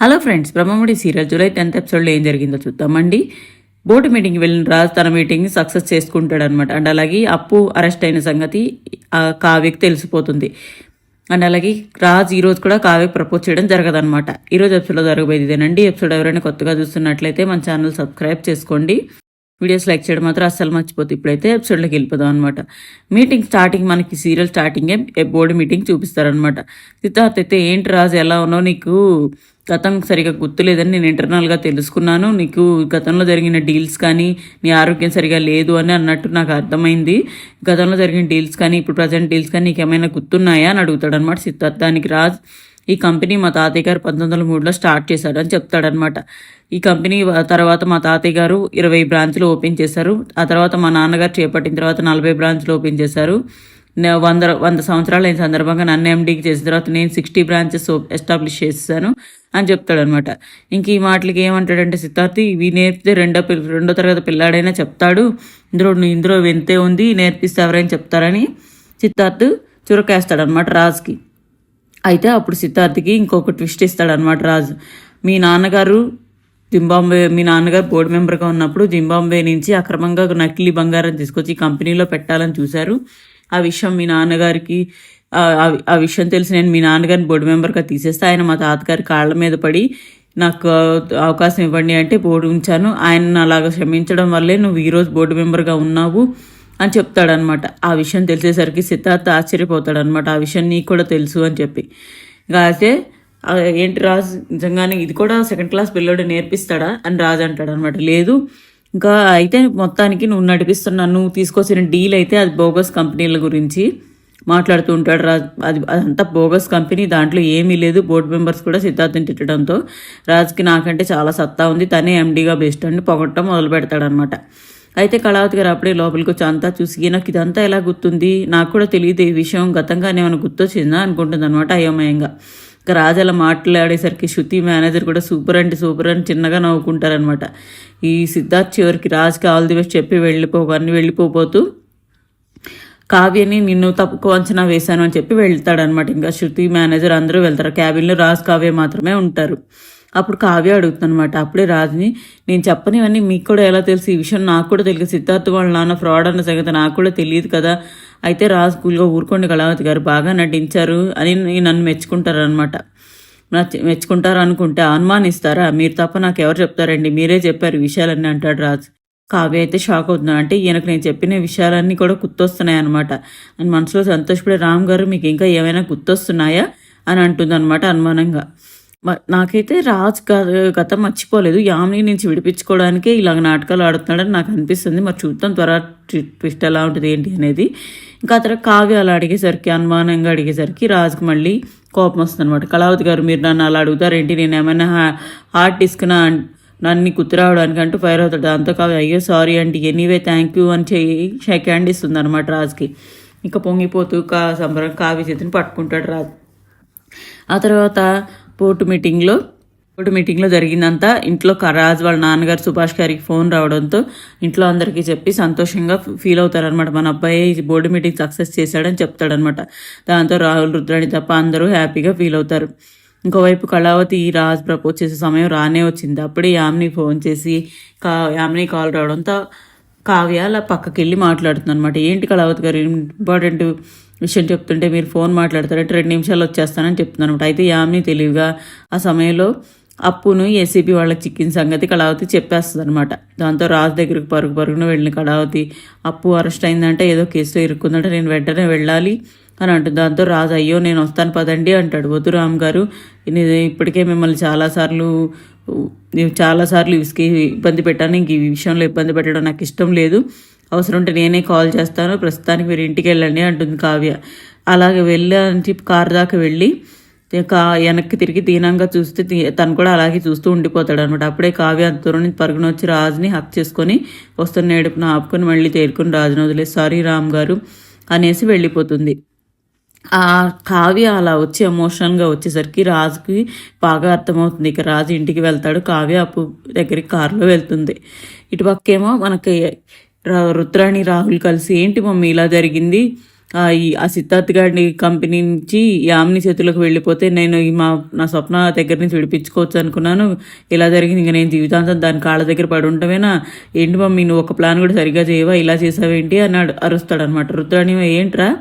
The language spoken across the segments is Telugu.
Hello friends Brahmamudi serial July tenth ఎపిసోడ్లో ఏం జరిగిందో చూద్దామండి. బోర్డు మీటింగ్కి వెళ్ళిన రాజు తన మీటింగ్ని సక్సెస్ చేసుకుంటాడు అనమాట అండ్ అలాగే అప్పు అరెస్ట్ అయిన సంగతి ఆ కావ్యకి తెలిసిపోతుంది. అండ్ అలాగే రాజ్ ఈరోజు కూడా కావ్యకి ప్రపోజ్ చేయడం జరగదనమాట ఈ రోజు ఎపిసోడ్లో జరగబోయేది ఇదేనండి. ఎపిసోడ్ ఎవరైనా కొత్తగా చూస్తున్నట్లయితే మన ఛానల్ సబ్స్క్రైబ్ చేసుకోండి. వీడియోస్ లైక్ చేయడం మాత్రం అస్సలు మర్చిపోతే ఇప్పుడైతే ఎపిసోడ్లోకి వెళ్ళిపోదాం అనమాట మీటింగ్ స్టార్టింగ్ మనకి సీరియల్ స్టార్టింగే బోర్డు మీటింగ్ చూపిస్తారనమాట సిద్ధార్థ్ అయితే ఏంటి రాజు ఎలా ఉన్నావు? నీకు గతం సరిగా గుర్తులేదని నేను ఇంటర్నల్గా తెలుసుకున్నాను. నీకు గతంలో జరిగిన డీల్స్ కానీ నీ ఆరోగ్యం సరిగా లేదు అని అన్నట్టు నాకు అర్థమైంది. గతంలో జరిగిన డీల్స్ కానీ ఇప్పుడు ప్రజెంట్ డీల్స్ కానీ నీకు ఏమైనా గుర్తున్నాయా? అని అడుగుతాడనమాట సిద్ధార్థ్. దానికి రాజ్ ఈ కంపెనీ మా తాతయ్య గారు పంతొమ్మిది వందల మూడులో స్టార్ట్ చేశాడని చెప్తాడనమాట ఈ కంపెనీ తర్వాత మా తాతయ్య గారు ఇరవై బ్రాంచ్లు ఓపెన్ చేశారు. ఆ తర్వాత మా నాన్నగారు చేపట్టిన తర్వాత నలభై బ్రాంచ్లు ఓపెన్ చేశారు. వంద వంద సంవత్సరాలు అయిన సందర్భంగా నన్ను ఎండీకి చేసిన తర్వాత నేను సిక్స్టీ బ్రాంచెస్ ఎస్టాబ్లిష్ చేశాను అని చెప్తాడనమాట ఇంక ఈ మాటలకి ఏమంటాడంటే సిద్ధార్థి ఇవి నేర్పితే రెండో పిల్ల రెండో తరగతి పిల్లాడైనా చెప్తాడు. ఇందులో ఇందులో వింతే ఉంది నేర్పిస్తే ఎవరైనా చెప్తారని సిద్ధార్థ్ చురకేస్తాడనమాట రాజ్కి. అయితే అప్పుడు సిద్ధార్థకి ఇంకొక ట్విస్ట్ ఇస్తాడనమాట రాజు. మీ నాన్నగారు జింబాంబే మీ నాన్నగారు బోర్డు మెంబర్గా ఉన్నప్పుడు జింబాంబే నుంచి అక్రమంగా నకిలీ బంగారం తీసుకొచ్చి ఈ కంపెనీలో పెట్టాలని చూశారు. ఆ విషయం మీ నాన్నగారికి ఆ- విషయం తెలిసి నేను మీ నాన్నగారిని బోర్డు మెంబర్గా తీసేస్తే ఆయన మా తాతగారి కాళ్ళ మీద పడి నాకు అవకాశం ఇవ్వండి అంటే బోర్డు ఉంచాను. ఆయన అలాగా క్షమించడం వల్లే నువ్వు ఈరోజు బోర్డు మెంబర్గా ఉన్నావు. అని చెప్తాడనమాట. ఆ విషయం తెలిసేసరికి సిద్ధార్థ ఆశ్చర్యపోతాడనమాట. ఆ విషయం నీకు కూడా తెలుసు అని చెప్పి. ఇక అయితే ఏంటి రాజు? నిజంగానే ఇది కూడా సెకండ్ క్లాస్ పిల్లోడు నేర్పిస్తాడా అని రాజు అంటాడు అనమాట లేదు ఇంకా అయితే మొత్తానికి నువ్వు నడిపిస్తున్నా నువ్వు తీసుకొచ్చిన డీల్ అయితే అది బోగస్ కంపెనీల గురించి మాట్లాడుతూ ఉంటాడు రాజ్. అది అదంతా బోగస్ కంపెనీ దాంట్లో ఏమీ లేదు. బోర్డు మెంబర్స్ కూడా సిద్ధార్థని తిట్టడంతో రాజ్కి నాకంటే చాలా సత్తా ఉంది. తనే ఎండీగా బెస్ట్ అని పొగట్టడం మొదలు పెడతాడనమాట అయితే కళావతి గారు అప్పుడే లోపలికి వచ్చి అంతా చూసి నాకు ఇదంతా ఎలా గుర్తుంది? నాకు కూడా తెలియదు ఈ విషయం. గతంగానే ఏమైనా గుర్తొచ్చిందా? అనుకుంటుంది అనమాట అయోమయంగా. ఇంకా రాజు అలా మాట్లాడేసరికి శృతి మేనేజర్ కూడా సూపర్ అంటే సూపర్ అని చిన్నగా నవ్వుకుంటారనమాట ఈ సిద్ధార్థ్ చివరికి రాజుకి ఆల్ ది బెస్ట్ చెప్పి వెళ్ళిపోగానే వెళ్ళిపోతూ కావ్యని నిన్ను తప్పుకో అంచనా వేశాను అని చెప్పి వెళ్తాడనమాట ఇంకా శృతి మేనేజర్ అందరూ వెళ్తారు. క్యాబిన్లో రాజ్ కావ్య మాత్రమే ఉంటారు. అప్పుడు కావ్య అడుగుతుందనమాట అప్పుడే రాజుని నేను చెప్పనివన్నీ మీకు కూడా ఎలా తెలుసు? ఈ విషయం నాకు కూడా తెలియదు. సిద్ధార్థ్ వాళ్ళ నాన్న ఫ్రాడ్ అన్న సంగతి నాకు కూడా తెలియదు కదా. అయితే రాజు కూల్గా ఊరుకోండి కళావతి గారు. బాగా నటించారు అని నన్ను మెచ్చుకుంటారనమాట నచ్చ- మెచ్చుకుంటారు అనుకుంటే అనుమానిస్తారా? మీరు తప్ప నాకు ఎవరు చెప్తారండి? మీరే చెప్పారు విషయాలన్నీ అంటాడు రాజు. కావ్య అయితే షాక్ అవుతున్నా అంటే ఈయనకు నేను చెప్పిన విషయాలన్నీ కూడా గుర్తొస్తున్నాయి అనమాట అని మనసులో సంతోషపడే రామ్ గారు మీకు ఇంకా ఏమైనా గుర్తొస్తున్నాయా? అని అంటుంది అనమాట అనుమానంగా. నాకైతే రాజ్ కథ మర్చిపోలేదు. యామిని నుంచి విడిపించుకోవడానికే ఇలాగ నాటకాలు ఆడుతున్నాడని నాకు అనిపిస్తుంది. మరి చూద్దాం త్వర ట్విస్ట్ ఎలా ఉంటుంది ఏంటి అనేది. ఇంకా అతను తర్వాత కావ్య అలా అడిగేసరికి అనుమానంగా అడిగేసరికి రాజుకి మళ్ళీ కోపం వస్తుంది అనమాట కళావతి గారు మీరు నన్ను అలా అడుగుతారేంటి? నేను ఏమైనా హా- హార్ట్ డిస్క్ నా నన్ను కుతురావడానికి అంటూ ఫైర్ అవుతాడు. దాంతో కావ్య అయ్యో సారీ అండి. ఎనీవే థ్యాంక్ యూ అని చెయ్యి షేక్ హ్యాండ్ ఇస్తుంది అనమాట రాజుకి. ఇంకా పొంగిపోతూ కా సంబరం కావ్య చేతిని పట్టుకుంటాడు రాజు. ఆ తర్వాత పోర్టు మీటింగ్లో పోర్టు మీటింగ్లో జరిగిందంతా ఇంట్లో క- రాజు వాళ్ళ నాన్నగారు సుభాష్ గారికి ఫోన్ రావడంతో ఇంట్లో అందరికీ చెప్పి సంతోషంగా ఫీల్ అవుతారనమాట మన అబ్బాయి బోర్డు మీటింగ్ సక్సెస్ చేశాడని చెప్తాడనమాట దాంతో రాహుల్ రుద్రాణి తప్ప అందరూ హ్యాపీగా ఫీల్ అవుతారు. ఇంకోవైపు కళావతి రాజ్ ప్రపోజ్ చేసే సమయం రానే వచ్చింది. అప్పుడే యామ్ని ఫోన్ చేసి కా యామ్ని కాల్ రావడంతో కావ్య అలా పక్కకి వెళ్ళి మాట్లాడుతుంది అనమాట ఏంటి కళావతి గారు ఇంపార్టెంట్ విషయం చెప్తుంటే మీరు ఫోన్ మాట్లాడతారంటే రెండు నిమిషాలు వచ్చేస్తానని చెప్తున్నాను అనమాట. అయితే యామిని తెలివిగా ఆ సమయంలో అప్పును ఏసీపీ వాళ్ళకి చిక్కిన సంగతి కళావతి చెప్పేస్తుంది అనమాట. దాంతో రాజు దగ్గరికి పరుగు పరుగున వెళ్ళిన కళావతి అప్పు అరెస్ట్ అయిందంటే ఏదో కేసులో ఇరుక్కుందంటే నేను వెంటనే వెళ్ళాలి అని అంటుంది. దాంతో రాజు అయ్యో నేను వస్తాను పదండి అంటాడు. వద్దు రామ్ గారు నేను ఇప్పటికే మిమ్మల్ని చాలాసార్లు నేను చాలాసార్లు విసికి ఇబ్బంది పెట్టాను. ఇంక ఈ విషయంలో ఇబ్బంది పెట్టడం నాకు ఇష్టం లేదు. అవసరం ఉంటే నేనే కాల్ చేస్తాను ప్రస్తుతానికి మీరు ఇంటికి వెళ్ళండి అంటుంది కావ్య. అలాగే వెళ్ళని చెప్పి కారు దాకా వెళ్ళి కా వెనక్కి తిరిగి దీనంగా చూస్తే తను కూడా అలాగే చూస్తూ ఉండిపోతాడు అనమాట అప్పుడే కావ్య అంత దూరం నుంచి పరుగున వచ్చి రాజుని హక్ చేసుకొని వస్తున్న ఏడుపున ఆపుకొని మళ్ళీ తేరుకొని రాజుని వదిలే సారీ రామ్ గారు అనేసి వెళ్ళిపోతుంది. ఆ కావ్య అలా వచ్చి ఎమోషనల్గా వచ్చేసరికి రాజుకి బాగా అర్థమవుతుంది. ఇక రాజు ఇంటికి వెళ్తాడు కావ్య అప్పు దగ్గరికి కారులో వెళ్తుంది. ఇటుపక్కేమో మనకి రుద్రాణి రాహుల్ కలిసి ఏంటి మమ్మీ ఇలా జరిగింది? ఆ ఈ ఆ సిద్ధార్థ్ గారి కంపెనీ నుంచి యామిని చేతులకు వెళ్ళిపోతే నేను ఈ మా నా స్వప్న దగ్గర నుంచి విడిపించుకోవచ్చు అనుకున్నాను. ఇలా జరిగింది ఇంకా నేను జీవితాంతం దాని కాళ్ళ దగ్గర పడి ఉండటమేనా ఏంటి మమ్మీ నువ్వు ఒక ప్లాన్ కూడా సరిగ్గా చేయవా? ఇలా చేసావేంటి? అని అరుస్తాడనమాట. రుద్రాణి ఏంట్రా?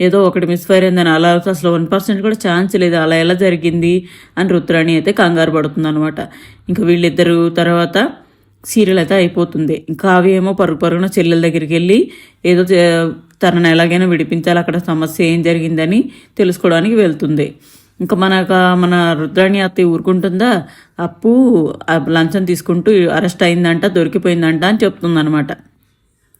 ఏదో ఒకటి మిస్ఫైర్ అయిందని అలా అసలు వన్ పర్సెంట్ కూడా ఛాన్స్ లేదు. అలా ఎలా జరిగింది? అని రుద్రాణి అయితే కంగారు పడుతుంది అనమాట ఇంకా వీళ్ళిద్దరు తర్వాత సీరియల్ అయితే అయిపోతుంది కావ్య ఏమో పరుగు పరుగున చెల్లెల దగ్గరికి వెళ్ళి ఏదో తనను ఎలాగైనా విడిపించాలి అక్కడ సమస్య ఏం జరిగిందని తెలుసుకోవడానికి వెళ్తుంది. ఇంకా మనక మన రుద్రాణి అత్తయ్య ఊరుకుంటుందా? అప్పు లంచం తీసుకుంటూ అరెస్ట్ అయిందంట దొరికిపోయిందంట అని చెప్తుందనమాట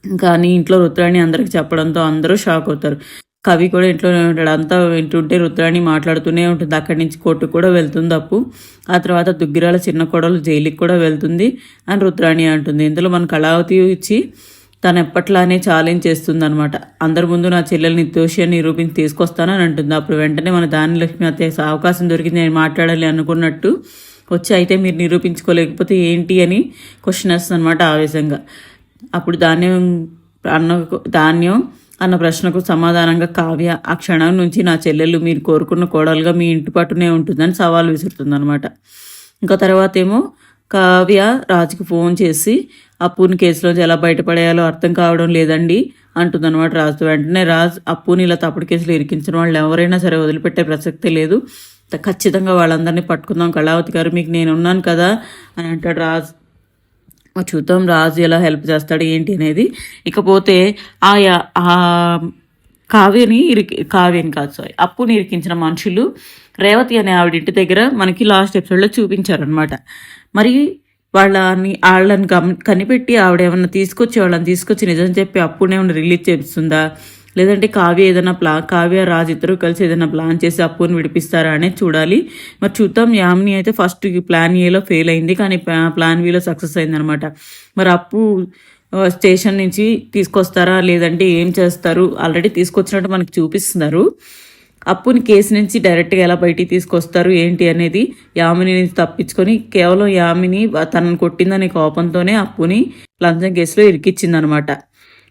కానీ ఇంట్లో రుద్రాణి అందరికి చెప్పడంతో అందరూ షాక్ అవుతారు. కవి కూడా ఇంట్లోనే ఉంటాడు. అంతా వింటుంటే రుద్రాణి మాట్లాడుతూనే ఉంటుంది. అక్కడి నుంచి కోర్టుకు కూడా వెళ్తుంది అప్పు. ఆ తర్వాత దుగ్గిరాల చిన్న కోడలు జైలుకి కూడా వెళ్తుంది అని రుద్రాణి అంటుంది. ఇందులో మన కళావతి ఇచ్చి తను ఎప్పట్లానే ఛాలెంజ్ చేస్తుంది అనమాట అందరి ముందు నా చెల్లెల్ని నిర్దోషి అని నిరూపించి తీసుకొస్తానని అంటుంది. అప్పుడు వెంటనే మన దాని లక్ష్మి అత్తయ్య అవకాశం దొరికింది నేను మాట్లాడాలి అనుకున్నట్టు వచ్చి అయితే మీరు నిరూపించుకోలేకపోతే ఏంటి అని క్వశ్చన్ వేస్తుంది అనమాట ఆవేశంగా. అప్పుడు ధాన్యం అన్న ధాన్యం అన్న ప్రశ్నకు సమాధానంగా కావ్య ఆ క్షణం నుంచి నా చెల్లెలు మీరు కోరుకున్న కోడలుగా మీ ఇంటి పట్టునే ఉంటుందని సవాల్ విసురుతుందనమాట ఇంకా తర్వాత ఏమో కావ్య రాజుకి ఫోన్ చేసి అప్పుని కేసులోంచి ఎలా బయటపడేయాలో అర్థం కావడం లేదండి అంటుందన్నమాట రాజు వెంటనే రాజ్ అప్పుని ఇలా తప్పుడు కేసులు ఇరికించిన వాళ్ళు ఎవరైనా సరే వదిలిపెట్టే ప్రసక్తే లేదు. ఖచ్చితంగా వాళ్ళందరినీ పట్టుకుందాం కళావతి గారు మీకు నేను ఉన్నాను కదా అని అంటాడు రాజ్. చూద్దాం రాజు ఎలా హెల్ప్ చేస్తాడు ఏంటి అనేది. ఇకపోతే ఆయా ఆ కావ్యని ఇరికి కావ్యని కాదు సారీ అప్పుని ఇరికించిన మనుషులు రేవతి అనే ఆవిడ ఇంటి దగ్గర మనకి లాస్ట్ ఎపిసోడ్లో చూపించారనమాట మరి వాళ్ళని వాళ్ళని గమ కనిపెట్టి ఆవిడ ఏమన్నా తీసుకొచ్చి వాళ్ళని తీసుకొచ్చి నిజం చెప్పి అప్పునే ఏమన్నా రిలీజ్ చేస్తుందా లేదంటే కావ్య ఏదైనా ప్లా కావ్య రాజు ఇద్దరు కలిసి ఏదైనా ప్లాన్ చేసి అప్పుని విడిపిస్తారా అనేది చూడాలి. మరి చూద్దాం యామిని అయితే ఫస్ట్ ప్లాన్ ఏలో ఫెయిల్ అయింది కానీ ప్లాన్ వీలో సక్సెస్ అయింది అనమాట మరి అప్పు స్టేషన్ నుంచి తీసుకొస్తారా లేదంటే ఏం చేస్తారు ఆల్రెడీ తీసుకొచ్చినట్టు మనకు చూపిస్తున్నారు. అప్పుని కేసు నుంచి డైరెక్ట్గా ఎలా బయటికి తీసుకొస్తారు ఏంటి అనేది యామిని నుంచి తప్పించుకొని కేవలం యామిని తనను కొట్టిందనే కోపంతోనే అప్పుని లంచం కేసులో ఇరికిచ్చిందనమాట.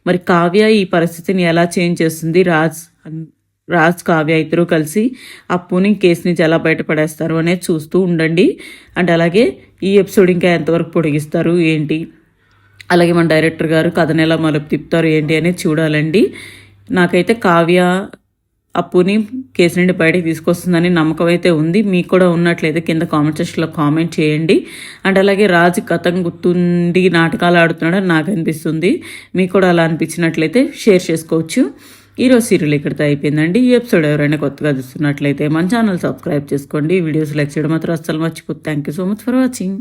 మరి కావ్య ఈ పరిస్థితిని ఎలా చేంజ్ చేస్తుంది? రాజ్ రాజ్ కావ్య ఇద్దరు కలిసి అప్పుని కేసు నుంచి ఎలా బయటపడేస్తారు అనేది చూస్తూ ఉండండి. అండ్ అలాగే ఈ ఎపిసోడ్ ఇంకా ఎంతవరకు పొడిగిస్తారు? ఏంటి? అలాగే మన డైరెక్టర్ గారు కథను ఎలా మలుపు తిప్పుతారు? ఏంటి అనేది చూడాలండి. నాకైతే కావ్య అప్పుని కేసు నుండి బయటకు తీసుకొస్తుందని నమ్మకం అయితే ఉంది. మీకు కూడా ఉన్నట్లయితే కింద కామెంట్ సెక్షన్లో కామెంట్ చేయండి. అండ్ అలాగే రాజు కథం గుర్తుండి నాటకాలు ఆడుతున్నాడని నాకు అనిపిస్తుంది. మీకు కూడా అలా అనిపించినట్లయితే షేర్ చేసుకోవచ్చు. ఈరోజు సీరియల్ ఇక్కడితో అయిపోయిందండి. ఈ ఎపిసోడ్ ఎవరైనా కొత్తగా చూస్తున్నట్లయితే మన ఛానల్ సబ్స్క్రైబ్ చేసుకోండి. వీడియోస్ లైక్ చేయడం మాత్రం అస్సలు మర్చిపోతుంది thank you so much for watching